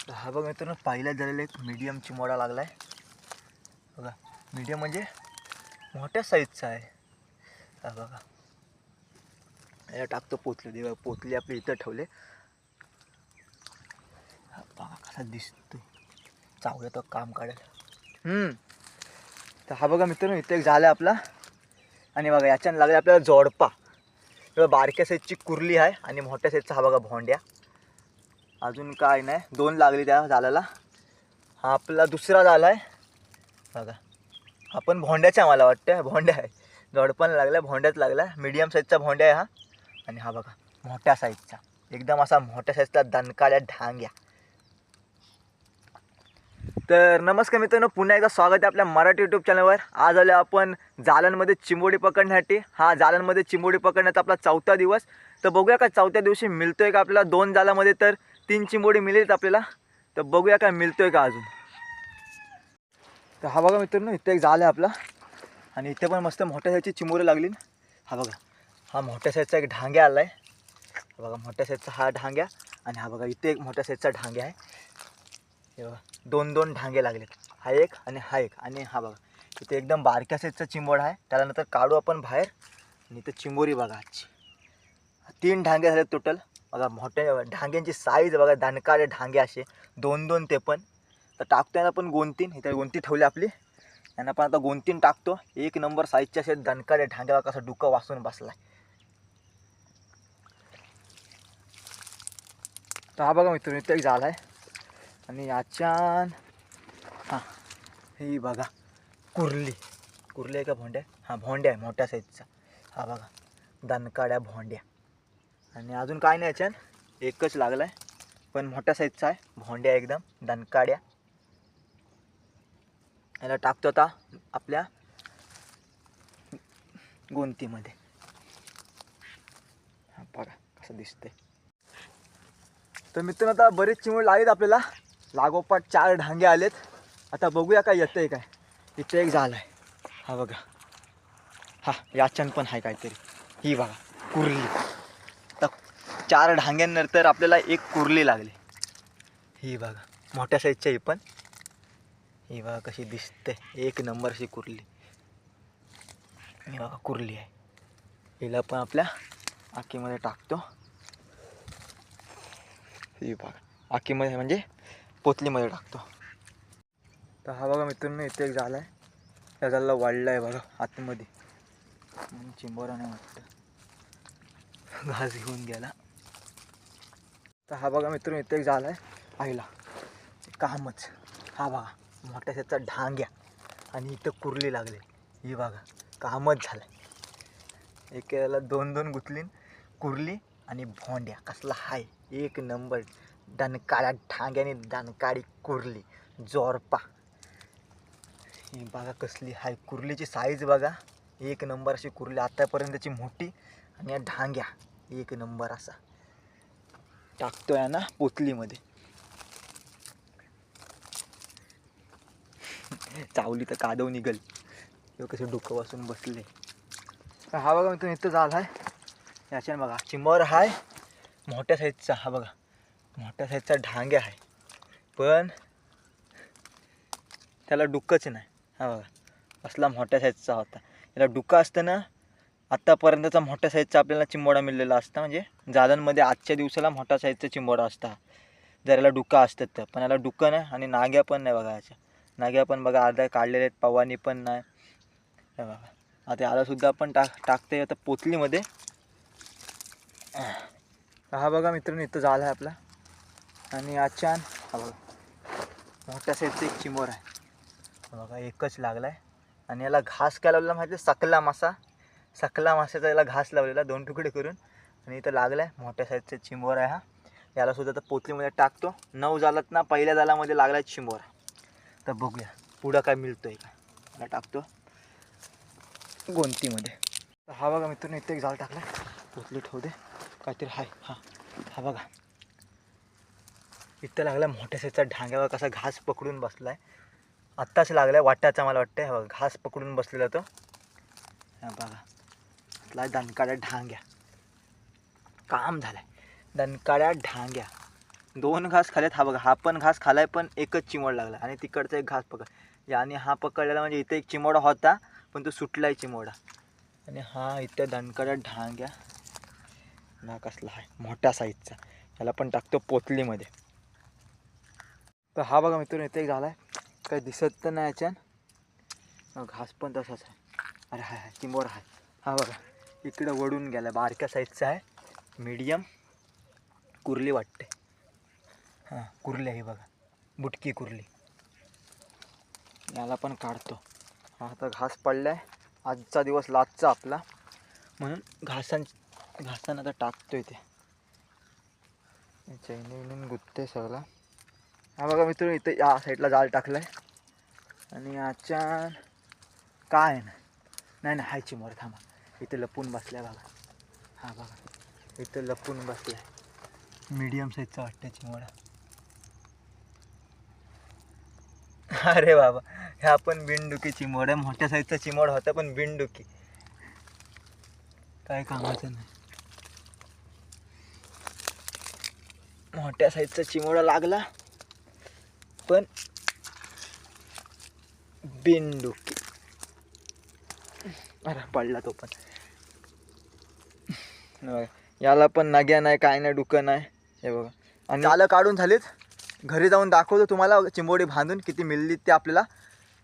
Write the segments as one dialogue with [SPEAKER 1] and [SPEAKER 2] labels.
[SPEAKER 1] तर हा बघा मित्रांनो पहिल्या झालेला एक मीडियम चिमोडा लागला आहे बघा मीडियम म्हणजे मोठ्या साईजचा आहे. हा बघा. याला टाकतो पोतली देवा पोतली आपली इथं ठेवले. हा बघा कसा दिसतो चावलं तो काम काढेल हम्म. तर हा बघा मित्रांनो इथे एक झाला आपला. आणि बघा याच्यानं लागला आपल्याला जोडपा. बारक्या साईजची कुर्ली आहे आणि मोठ्या साईजचा हा बघा भोंड्या अजून काय नाही. दोन लागली त्या झाल्याला हा आपला दुसरा झाला आहे. बघा. हा पण भोंड्याचा मला वाटतं भोंड्या आहे. जोडपण लागला भोंड्याच लागला मीडियम साईजचा भोंड्या आहे हा. आणि हा बघा मोठ्या साईजचा एकदम असा मोठ्या साईजचा दणकाळ्या ढांग्या. तर नमस्कार मित्रांनो पुन्हा एकदा स्वागत आहे आपल्या मराठी यूट्यूब चॅनलवर आज आलो आपण जालनमध्ये चिंबोडी पकडण्यासाठी. हा जालनमध्ये चिंबोडी पकडण्याचा आपला चौथा दिवस. तर बघूया का चौथ्या दिवशी मिळतोय का आपल्याला दोन जालामध्ये तर? तीन चिंबोडी मिळेल आपल्याला. तर बघूया काय मिळतोय का अजून. तर हा बघा मित्रांनो इथे एक जाल आहे आपला. आणि इथे पण मस्त मोठ्या साईजची चिंबोरी लागली ना. हा बघा हा मोठ्या साईजचा एक ढांग्या आला आहे बघा मोठ्या साईजचा हा ढांग्या आणि हा बघा इथे एक मोठ्या साईजचा ढांग्या आहे. हे बघा दोन दोन ढांगे लागलेत. हा एक आणि हा एक. आणि हा बघा इथे एकदम बारक्या साईजचा चिंबोड आहे. त्याला नंतर काढू आपण बाहेर. आणि इथं चिंबोरी बघा आजची. तीन ढांगे झाले टोटल बघा मोठ्या ढांग्यांची साईज बघा दणकाळे ढांगे असे. दोन दोन ते पण. तर टाकतो यांना पण गोंतीन. इथे गोंती ठेवली आपली. यांना पण आता गोंतीन टाकतो. एक नंबर साईजचे असे दणकाळे ढांगे बघा कसं डुकं वाचून बसला तर हा बघा मित्र इथे एक झाला आहे आणि याच्यान हां ही बघा कुर्ली. कुर्ली आहे का भोंड्या? हां भोंड्या आहे मोठ्या साईजचा हा बघा दणकाड्या भोंड्या. आणि अजून काय नाही याच्यात. एकच लागला आहे पण मोठ्या साईजचा आहे. भोंड्या एकदम. दणकाड्या. याला टाकतो आता आपल्या गोंतीमध्ये. हां बघा कसं दिसते तर मित्रांनो आता बरेच चिमूड लागलेत आपल्याला. लागोपाठ चार ढांगे आलेत. आता बघूया काय येतंय काय. इथे एक झालं आहे हा बघा. हा याच्यान पण आहे काहीतरी. ही बघा. कुर्ली. चार ढांग्यांनंतर आपल्याला एक कुर्ली लागली. ही बघा मोठ्या साईजची ही पण. ही बघा कशी दिसते एक नंबरची कुर्ली. ही बघा कुर्ली आहे. हिला पण आपल्या आखीमध्ये टाकतो. ही बघा आखीमध्ये म्हणजे पोतलीमध्ये टाकतो. तर हा बघा मित्रांनो इथे एक झाला आहे. त्या झाला वाढला आहे बघा आतमध्ये. चिंबोरा नाही वाटतं. घास घेऊन गेला. तर हा बघा मित्र इथे एक झाला आहे आईला. कामच. हा बघा मोठ्या त्याचा ढांग्या आणि इथं कुर्ली लागले. ही बघा कामच झालं एकेला दोन दोन गुतलीन कुर्ली आणि भोंड्या. कसला हाय. एक नंबर दणकाळ्या ढांग्याने दणकाळी कुर्ली. जोरपा ही बघा कसली हाय. कुर्लीची साईज बघा. एक नंबर अशी कुर्ली आतापर्यंतची मोठी आणि या ढांग्या. एक नंबर असा. टाकतो आहे ना पोतलीमध्ये. चावली तर कादव निघल. किंवा कसं डोकं वाचून बसले. तर हा बघा मित्रांनो इथं झाला आहे. याच्या बघा चिंबर हाय मोठ्या साईजचा हा बघा. मोठ्या साईजचा ढांगे आहे. पण त्याला डुक्कच नाही. हा बघा. असला मोठ्या साईजचा होता. याला डुक्का असतं ना आत्तापर्यंतचा मोठ्या साईजचा आपल्याला चिंबोडा मिळलेला असता. म्हणजे जादांमध्ये आजच्या दिवसाला मोठ्या साईजचा चिंबोडा असता. जर याला डुकं असतात तर. पण याला डुकं नाही आणि नाग्या पण नाही बघा याच्या. नाग्या पण बघा अर्धा काढलेले आहेत पवानी पण नाही. बघा. आता यालासुद्धा आपण टाक टाकते आता पोतलीमध्ये हा बघा मित्रांनो इथं झाला आहे आपला. आणि अचान हा बघा. मोठ्या साईजचा एक चिमोर आहे. बघा एकच लागला आहे आणि याला घास काय लावलेला माहिती आहे सकला मासा. सकला माशाचा याला घास लावलेला दोन तुकडे करून. आणि इथं लागला आहे मोठ्या साईजचा चिंबोर आहे हा. याला सुद्धा आता पोतलीमध्ये टाकतो. नऊ जालात ना पहिल्या जालामध्ये लागला आहे चिंबोर. तर बघूया पुढं काय मिळतो आहे का? याला टाकतो. गोंतीमध्ये. तर हा बघा मित्रांनो इथे एक जाळ टाकला पोतली ठेवू दे. काहीतरी हाय. हा हा बघा. इथं लागला मोठ्या साईजचा ढांग्यावर कसा घास पकडून बसला आहे आत्ताच लागला आहे वाटाचा मला वाटतं हा बघा घास पकडून बसलेला तो. हा बघा. घातला दणकाड्या ढांग्या. काम झालाय. दणकाड्या ढांग्या. दोन घास खाल्यात हा बघा हा पण घास खालाय पण एकच चिमोड लागला. आणि तिकडचा एक घास पकड. आणि हा पकडलेला म्हणजे इथे एक चिमोडा होता पण तो सुटलाय चिमोडा. आणि हा इथे दणकाड्या ढांग्या. ना कसला आहे मोठ्या साईजचा याला पण टाकतो पोतलीमध्ये. तर हा बघा मित्रांनो इथे एक झालाय. काही दिसत तर नाही याच्यान घास पण तसाच आहे. अरे हाय हाय चिमोर आहे हा बघा. इकडं वडून गेला. बारक्या साईजचा आहे. मीडियम कुर्ली वाटते. हां कुर्ली आहे बघा. बुटकी कुर्ली. याला पण काढतो. आता घास पडला आहे आजचा दिवस लाजचा आपला. म्हणून घासां घासांना आता टाकतो इथे चैनी विनून गुत्ते सगळा. हा बघा मित्र इथे या साईडला जाळ आहे आणि याच्यान काय नाही नाही नाही हाय चिमोर थांबा. इथं लपून बसल्या बघा. हा बघा. इथं लपून बसलाय. मीडियम साईजचा वाटतं चिमोडा अरे बाबा ह्या पण बिनडुकी चिमोड आहे. मोठ्या साईजचा चिमोड होता पण बिनडुकी. काय कामाचं नाही. मोठ्या साईजचा चिमोडा लागला पण बिनडुकी. अरे पडला तो पण. बघा, याला पण नग्या नाही काय नाही डुकं नाही. हे बघा. आणि आलं काढून झालीत. घरी जाऊन दाखवतो तुम्हाला चिंबोडी बांधून किती मिळली ते आपल्याला.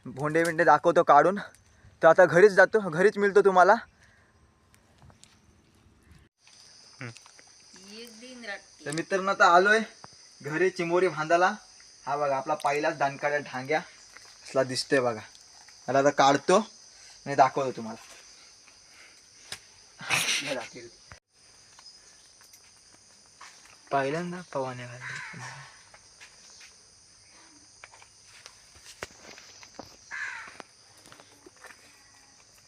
[SPEAKER 1] भोंडे बिंडे दाखवतो काढून. तर आता घरीच जातो घरीच मिळतो तुम्हाला. तर मित्रांनो आता आलोय घरी चिंबोरी बांधायला. हा बघा आपला पहिलाच दानकाड्या ढांग्या. असला दिसतोय बघा. आता काढतो आणि दाखवतो तुम्हाला. हे. पहिल्यांदा पवाने घालले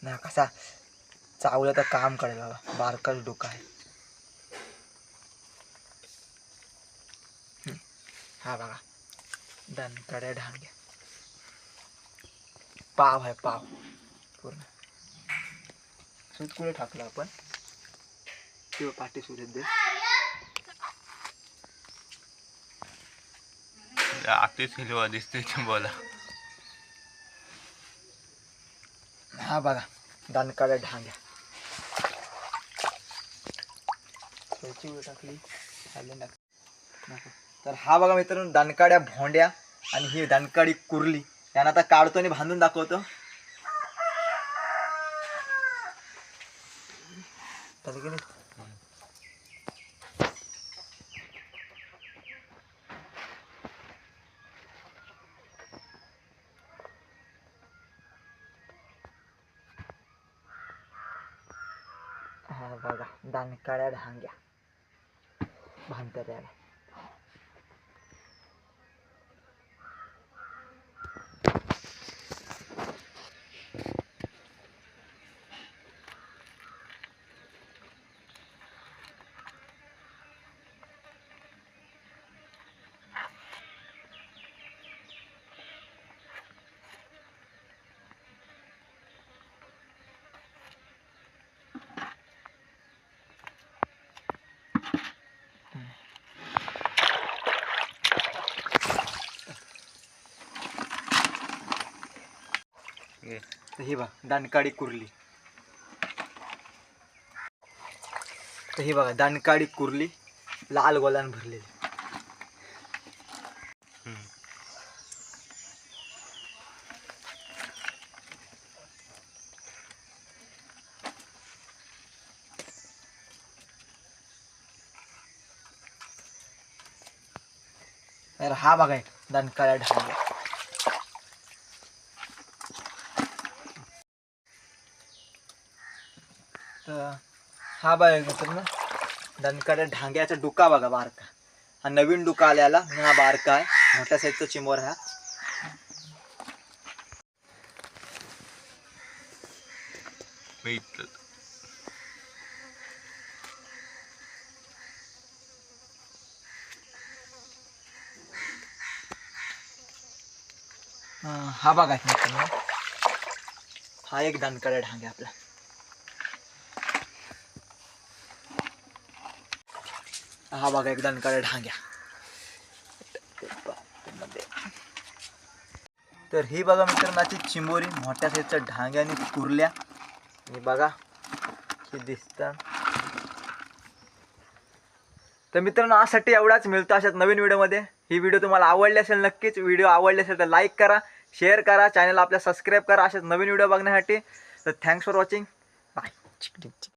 [SPEAKER 1] ना कसा चावलं तर काम करेल बाबा. बारकच डोका आहे. हा बघा. दणकड्या ढांग्या पाव आहे पाव. पूर्ण. सूत कुठे टाकलं आपण? किंवा पाठी सुरेत दे.
[SPEAKER 2] आतीच हिलवा दिसते बोला.
[SPEAKER 1] हा बघा दणकड्या ढांग्या. टाकली तर हा बघा मित्रांनो दणकाड्या भोंड्या आणि ही दणकाडी कुरली. यांना आता काढतो आणि बांधून दाखवतो. तर हा बघा दणकाड्या धांग्या. भांतऱ्याला तर ही बघा दणकाडी कुर्ली. तर ही बघा दानकाडी कुर्ली लाल गोलान भरलेली. तर हा बघा एक दणकाळ्या ढांग्या तर हा बघा मित्रांनो. दणकाड्या ढांग्याचा डुका बघा बारका. हा नवीन डुका आल्याला हा बारका आहे. मोठ्या साईजचा चिमोर हा. हा बघा हा एक दणकाड्या ढांग्या आपला. हा बघा एक दणकाळ्या ढांग्या. तर ही बघा मित्रांची चिंबोरी मोठ्या साईजच्या ढांग्याने कुरल्या. आणि बघा हे दिसतात तर मित्रांनो आजसाठी एवढाच. मिळतो अशाच नवीन व्हिडिओमध्ये. ही व्हिडिओ तुम्हाला आवडली असेल नक्कीच व्हिडिओ आवडली असेल तर लाईक करा शेअर करा चॅनल आपल्या सबस्क्राईब करा अशाच नवीन व्हिडिओ बघण्यासाठी. तर थँक्स फॉर वॉचिंग बाय